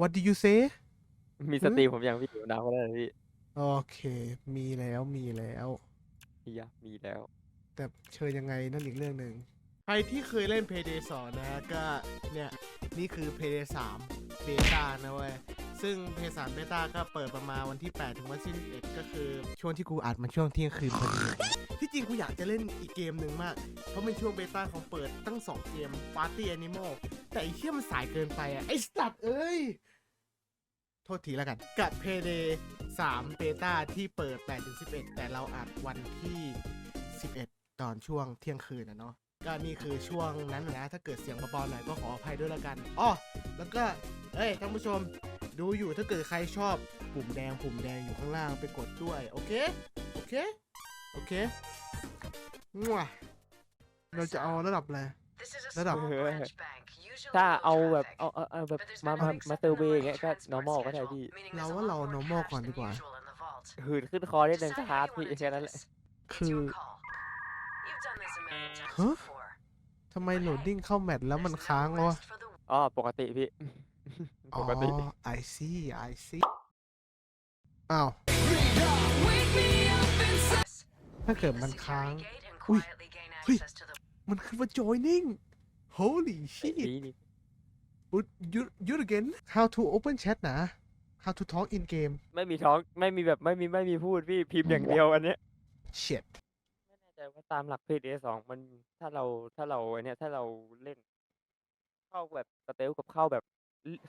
what do you say มีสตรีมผมยังพี่อยู่ดาวก็ได้นะพี่โอเค มีแล้วมีแล้ว พี่ยะมีแล้ว แต่เชิญยังไงนั่นอีกเรื่องหนึ่งใครที่เคยเล่น Payday 2 นะก็เนี่ย นี่คือ Payday 3 Beta นะเว้ย ซึ่ง Payday 3 Beta ก็เปิดประมาณวันที่ 8 ถึงวันที่11ก็คือ ช่วงที่กูอัดมันช่วงเที่ยงคืนพอดีเลยที่จริงกูอยากจะเล่นอีกเกมหนึ่งมาก เพราะเป็นช่วงเบต้าของเปิดตั้ง 2 เกม Party Animal แต่ไอ้เชี่ยมันสายเกินไปอะไอ้สัตว์เอ้ย โทษทีแล้วกัน กับ Payday 3 Beta ที่เปิด8ถึง11 แต่เราอัดวันที่ 11 ตอนช่วงเที่ยงคืนนะเนาะก็นี่คือช่วงนั้นนะ ถ้าเกิดเสียงเบาๆหน่อยก็ขออภัยด้วยละกันอ้อแล้วก็เอ้ยท่านผู้ชมดูอยู่ถ้าเกิดใครชอบปุ่มแดงปุ่มแดงอยู่ข้างล่างไปกดด้วย โอเค โอเค โอเคมั่วเราจะเอาระดับอะไร ระดับ ถ้าเอาแบบเอาเอาเอาแบบมามามาเตอร์เวย์อย่างเงี้ยก็ normal ก็ได้พี่เราว่าเรา normal ก่อนดีกว่า หืนขึ้นคอได้หนึ่งสตาร์ทพี่แค่นั้นแหละคือฮะทำไมโหลดดิ้งเข้าแมทแล้วมันค้างวะอ๋อปกติพี่อ๋ปอกติ I see I see อ้าว ถ้าเกิดมันค้าง อุ้ยเฮ้ย มันคือว่า joining holy ไอ้ shit นี่นี่ Would you you again how to open chat นะ how to talk in game ไม่มีท้องไม่มีแบบไม่มีไม่มีพูดพี่พิมพ์อย่างเดียวอันเนี้ย shit ไม่แน่ใจว่าตามหลัก PDA สองมันถ้าเราถ้าเราไอเนี้ยถ้าเราเล่น เข้าแบบสเตลกับเข้าแบบ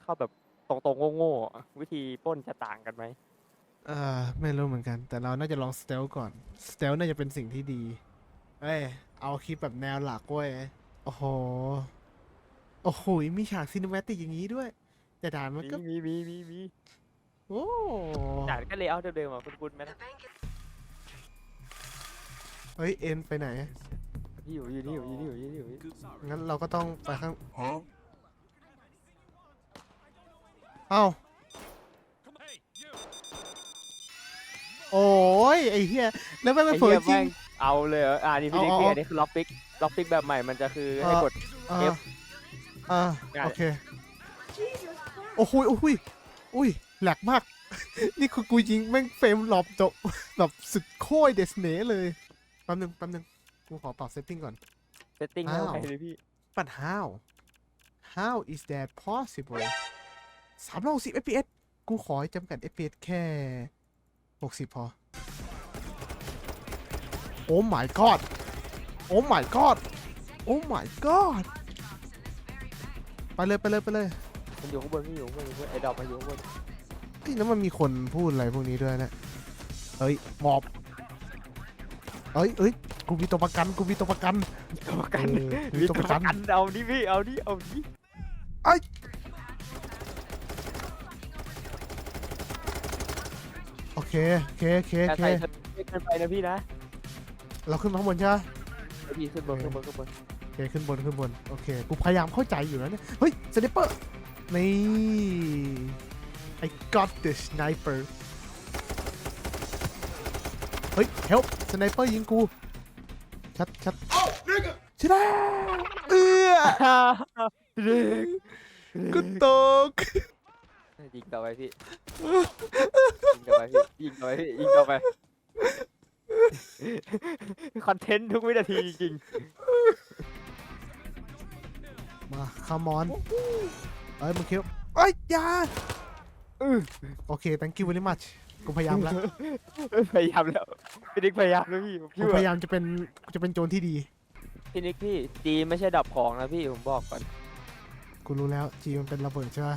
เข้าแบบตรงๆโง่ๆอะวิธีปล้นจะต่างกันไหมเออไม่รู้เหมือนกัน แต่เราน่าจะลอง stealth ก่อน stealth น่าจะเป็นสิ่งที่ดี เอ้ย เอาคลิปแบบแนวหลักเว้ย โอ้โห โอ้โห มีฉากซิน e ม a ติกอย่างนี้ด้วย แต่ด่านมันก็ มีมีมีมีโอ้ด่านก็เลยเอาเดิมๆอะคุณๆไหมนะเฮ้ย เอ็นไปไหนพี่อยู่อยู่นี่อยู่นี่อยู่นี่อยู่นี่งั้นเราก็ต้องไปข้างเอ้า โอ้ย ไอ้เหี้ย แล้วไม่งไอ้ไปเผยเหี้ยจริแม่งง เอาเลยเหรออ่านี่พี่เอาเด็กเอาพี่อันนี้คือล็อกปิกล็อกปิกแบบใหม่มันจะคือให้เอ่อกด อ่า F อ่าง่ายโอเคโอ้โหยโอ้โหยอุ้ยแหลกมาก นี่คือกูยิงแม่งเฟรมหลอบจบ แบบสุดโค้ยเดสเนเลยแป๊บนึงแป๊บนึงกูขอปรับเซตติ้งก่อน เซตติ้งให้อ้าวไว้เลยพี่ but how how is that possible สามร้อยหกสิบ fps กูขอให้จำกัด fps แค่หกสิบพอโอ้ my god โอ้ my god โอ้ my god ไปเลยไปเลยไปเลยมันอยู่ข้างบนพี่อยู่ข้างบนอยู่ข้างบนไอ้ดอกมันอยู่ข้างบนเฮ้ยแล้วมันมีคนพูดอะไรพวกนี้ด้วยนะเฮ้ยหมอบเอ้ยเอ้ยกูมีตัวประกันกูมีตัวประกัน ตัวประกันเออมีมีตัตัววปประระกักันนเอาดิพี่เอาดิเอาดิโอเคโอเคโอเคแต่โอเค ใส่สเต็กเกินไปนะพี่นะ เราขึ้นมาข้างบนใช่ไหมไอ้พี่ขึ้นบนขึ้นบนขึ้นบนโอเคขึ้นบนขึ้นบนโอเคกูพยายามเข้าใจอยู่แล้วเนี่ยเฮ้ยสไนเปอร์นี่ I got the sniper เฮ้ย help สไนเปอร์ยิงกู ชัดชัดชนะเอื้อเด็กกูตกยิงต่อไปพี่ ยิงต่อไปพี่ ยิงต่อไปพี่ยิงต่อไป คอนเทนต์ทุกวินาทีจริงมาคามอนเอ้ยมึงคิดว่าเอ้ยอยาๆอื้อโอเค thank you very much กูพยายามแล้วพยายามแล้วพี่นิกพยายามแล้วพี่ผมกูเชื่อพยายามจะเป็นจะเป็นโจรที่ดี พี่นิกพี่จีไม่ใช่ดับของนะพี่ผมบอกก่อนกูรู้แล้วจีมันเป็นระเบิดใช่ไหม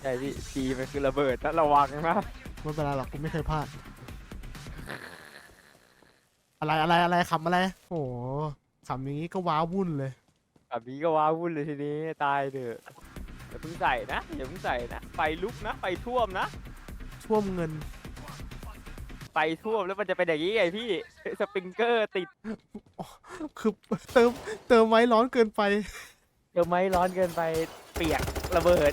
ใช่พี่จีมันคือระเบิดนะระวังนะไม่เป็นไรหรอกกูไม่เคยพลาด อะไรอะไรอะไรขำอะไรโอ้โหขำอย่างนี้ก็ว้าวุ่นเลยแบบนี้ก็ว้าวุ่นเลยทีนี้ตายเถอะอย่าเพิ่งใส่นะอย่าเพิ่งใส่นะไฟลุกนะไฟท่วมนะท่วมเงินไฟท่วมแล้วมันจะเป็นอย่างนี้ไงพี่สปริงเกอร์ติดคือเติมเติมไว้ร้อนเกินไปเดี๋ยวไม้ร้อนเกินไปเปียกระเบิด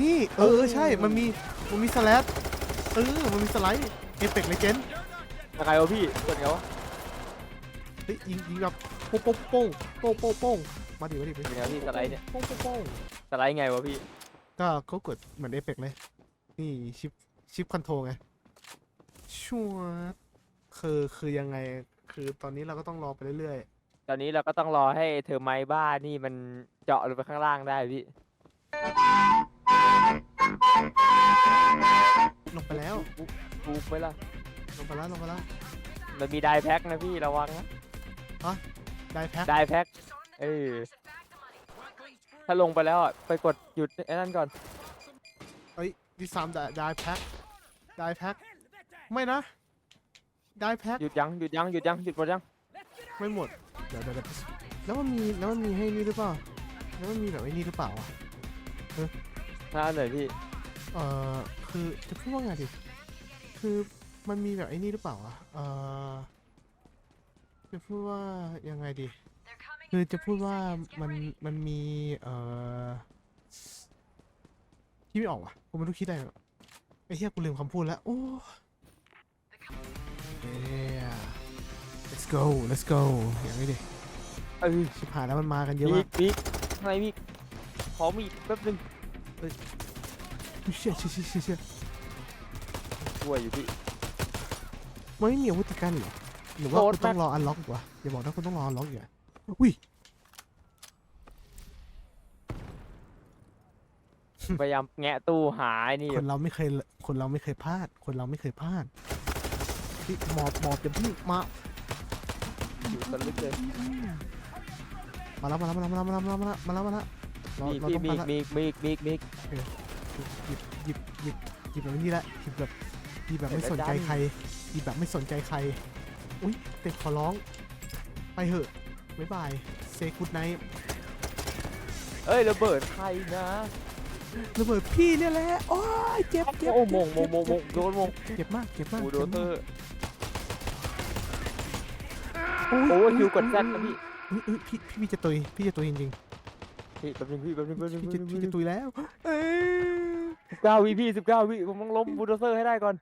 นี่ เออใช่มันมีมันมีสแลดเออ มันมีสไลด์เอฟเฟกต์เลเจน ยังไงวะพี่ส่วนเงาเฮ้ยยิงยิงแบบโป้งโป้งโป้งโป้งโป้งโป้งมาดิมาดิมาเป็นดิไงพี่สไลด์เนี่ยโป้งโป้งโป้งสไลด์ไงวะพี่ก็ก็กดเหมือนเอฟเฟกเลย นี่ชิปชิปคอนโทรไงชัวร์คือคือยังไง คือตอนนี้เราก็ต้องรอไปเรื่อยตอนนี้เราก็ต้องรอให้เธอไม้บ้านี่มันเจาะลงไปข้างล่างได้พี่ๆลงไปแล้วถูกไหมล่ะ ลงไปแล้วลงไปแล้วมันมีไดแพ็กนะพี่ระวังนะได้แพ็คไดแพ็กเออถ้าลงไปแล้วอะไปกดหยุดไอ้นั่นก่อนเอ้ยที่สามได้ได้แพ็คได้แพ็คไม่นะ ได้แพ็คหยุดยังหยุดยังหยุดยังหยุดหมดยังไม่หมดเดี๋ยวเดี๋ยวเดี๋ยวแล้วมันมีแล้วมันมีให้นี่หรือเปล่าแล้วมันมีแบบไอ้นี่หรือเปล่าวะถ้าอันไหนพี่เอ่อคือจะพูดว่าไงดิคือ มันมีแบบไอ้นี่หรือเปล่าวะเอ่อจะพูดว่ายังไงดี คือจะพูดว่ามันมันมีเอ่อคิดไม่ออกว่ะกูไม่รู้คิดอะไรหรอกไอ้เหี้ยกูลืมคำพูดแล้วโอ้เย้ let's go let's go อย่างนี้ดิเออชิบหายแล้วมันมากันเยอะมีมากมีข้างในมีขอมีดแป๊บนึงอุ๊ยเชี่ยเชี่ยเชี่ยเชี่ยเชี่ยช่วยอยู่พี่ มันไม่มีอาวุธติดกันเหรอหรือว่าโคคุตณรต้องแม่นรออันล็อกอีกวะอย่าบอกนะคุณต้องรออันล็อกอีกอะอุ้ยพยายามแงะตู้หาไอ้นี่คนเราไม่เคยคนเราไม่เคยพลาด คนเราไม่เคยพลาดพี่หมอบหมอบอย่าพี่มาอยู่กันลึกเลยมาแล้วมาแล้วมาแล้วมาแล้วมาแล้วมาแล้วมาแล้วมาแล้วเรามีเราพี่ต้องมีไปละมีมีมีมีหยิบหยิบหยิบหยิบแบบนี้แหละหยิบแบบ หยิบแบบไม่เดี๋ยวสนใจดันใครหยิบแบบไม่สนใจใคร อุ้ยเต็ขอร้อง ไปเหอะบ๊ายบายเซกุดไนเอ้ยระเบิดใครนะระเบิดพี่เนี่ยแหละโอ้ยเจ็บเจ็บโอ้โมเจ็บงโมงโมงโมงโดนโมงเจ็บมากเจ็บมากบูโดเจ็บเตอมากร์โอ้โอ้ยคิวกดแซดนะพี่อุ๊ยอุ๊ยพี่พี่พี่จะตุยพี่จะตุยจริงพี่แป๊บนึงพี่แป๊บนึงๆแป๊บนึงพี่แป๊บจะนึงพี่จะตุยแล้วเอ้ยสิบเก้าวิพี่สิบเก้าวิผมต้องล้มบูโดเตอร์ให้ได้ก่อน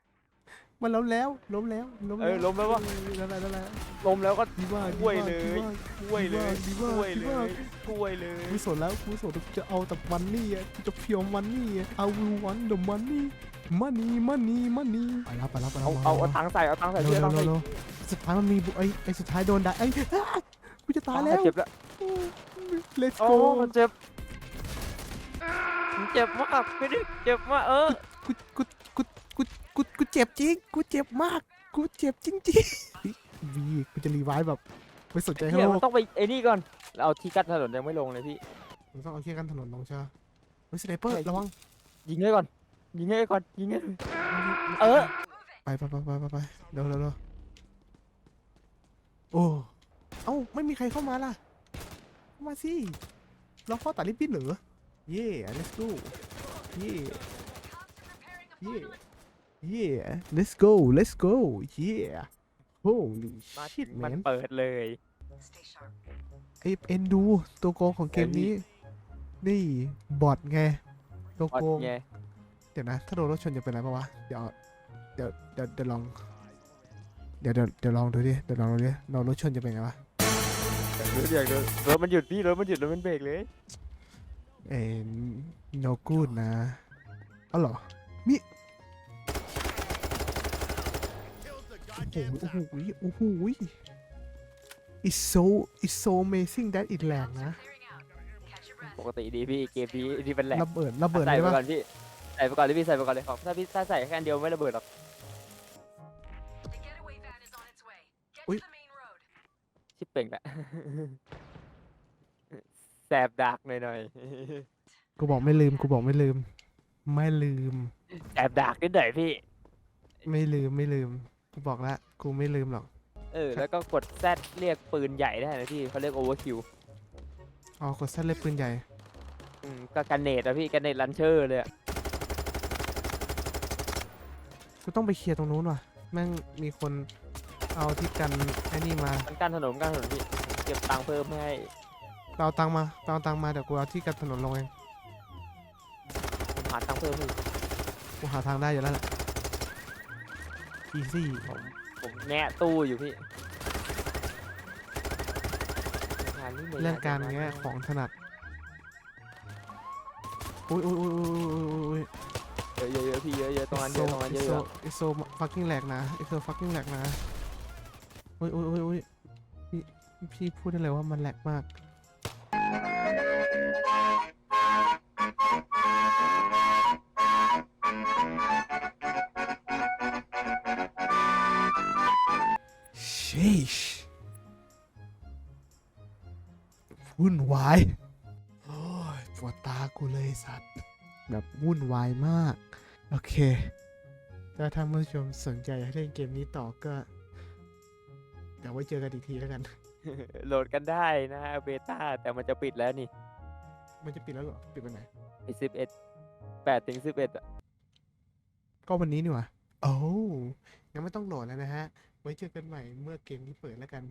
มันล้มแล้วล้มแล้วล้มเออล้มแล้ววะแล้วแล้วแล้วแล้ว ล้มแล้วก็ดีว่าช่วยเลยดีว่าช่วยเลยดีมากช่วยดีเลมากยช่วยเลย กูไม่สนแล้วกูไม่สนกูจะเอาแต่มันนี่อะกูจะเพียวมันนี่อะ I will want the money money money money ไปแล้วไปแล้วไปแล้วเอามเอามเอาถังใส่เอาถังใส่เร็วพี่เร็เอาวถังเร็วใส่เร็วสุดท้ายมันมีบุไอ้ไอ้สุดท้ายโดนด่าไอ้ยอ้ากูจะตายแล้ว เจ็บแล้ว let's โอ้ go มันเจ็บมันเจ็บมากพี่ดิเจ็บมากเออ กูกูกู กูกูกูเจ็บจริง กูเจ็บมาก กูเจ็บจริงๆวีกูจะรีไวซ์แบบไม่สนใจข้างเฮียโลมันกต้องไปไอ้นี่ก่อนเราเอาที่กั้นถนนยังไม่ลงเลยพี่ มันต้องเอาเคียกันถนนลงใช่ไหมเฮ้ยสไนเปอร์ใช่ระวังยิงให้ก่อน ยิงให้ก่อน ยิงให้เออ ไปไปไปไปไปไปเร็วเร็วเร็วโอ้เอ้าไม่มีใครเข้ามาล่ะเข้ามาสิเราเข้าตัดลิปปิ้นเหรอเย่ let's go เย่เย่ เย่ let's go let's go เย่ holy มาถึ shit งมัน man เปิดเลย ไอเอ็นดูตัวโกงของเกมนี้ นี่บอทไงตัวออดโกงไงเดี๋ยวนะ ถ้าโดนรถชนจะเป็นอะไรปะวะ เดี๋ยวเดี๋ยวเดี๋ยวเดี๋ยวลอง เดี๋ยวเดี๋ยวเดี๋ยวลองดูดิ เดี๋ยวลองดูดิเรารถชนจะเป็นไงวะ รถอย่างเดียวรถมันหยุดพี่รถมันหยุดรถมันเบรกเลย เอ็น no good นะอ๋อเหรอ มี โอ้โหโอ้โหโอ้โห it's so it's so amazing that it แรงนะปกติดีพี่เกมนี้ที่เป็นแหลกระเบิดระเบิดใส่ได้ไปปะก่อนพี่ใส่ไปก่อนเลยพี่ใส่ไปก่อนเลยครับถ้าพี่ถ้าใส่แค่อันเดียวไม่ระเบิดหรอก Ui. ชิปเป่งแหละแสบดักหน่อยกูบอกไม่ลืมกูบอกไม่ลืม ไม่ลืมๆแสบดักนิดหน่อยพี่ ไม่ลืมไม่ลืม กูบอกแล้วกูไม่ลืมหรอก เออ แล้วก็กดแซดเรียกปืนใหญ่ได้นะพี่เขาเรียกโอเวอร์คิวอ๋อกดเส้นเล็บปืนใหญ่ อืมก็กันเนตอะพี่กันเนตลันเชอร์เลยอะกูต้องไปเคลียร์ตรงนู้นว่ะ แม่งมีคนเอาที่กันไอ้นี่มามันกั้นถนนกั้นถนนพี่เก็บตังค์เพิ่มให้ เราเอาตังค์มาเราเอาตังค์มาเดี๋ยวกูเอาที่กันถนนลงเอง ผมหาตังค์เพิ่มให้กูหาทางได้อยู่แล้วแหละ easy ผมผมแงะตู้อยู่พี่งานนี้ไม่เรื่องน่จะการมเงี้ยของถนัดอุ้ยอุ้ยอุ้ยอุ้ยอุ้ยเยอะเยอะเยอะพี่เยอะเยอะตรงนั้นเยอะตรงนั้นเยอะเยอะไอโซ fucking แหลกนะไอโซ fucking แหลกนะอุ้ยอุ้ยอุ้ยอุ้ยพี่พี่พูดได้เลยว่ามันแหลกมาก ชิชวุ่นวาย โอ้ยปวดตากูเลยไอ้สัตว์ แบบวุ่นวายมาก โอเค ถ้าท่านผู้ชมสนใจให้เล่นเกมนี้ต่อก็ เดี๋ยวไว้เจอกันอีกทีแล้วกัน โหลดกันได้นะเบต้าแต่มันจะปิดแล้วนี่มันจะปิดแล้วเหรอ ปิดวันไหนสิบเอ็ดแปดถึงสิบเอ็ดก็วันนี้นี่หว่าโอ้งั้นไม่ต้องโหลดแล้วนะฮะ ไว้เจอกันใหม่เมื่อเกมนี้เปิดแล้วกัน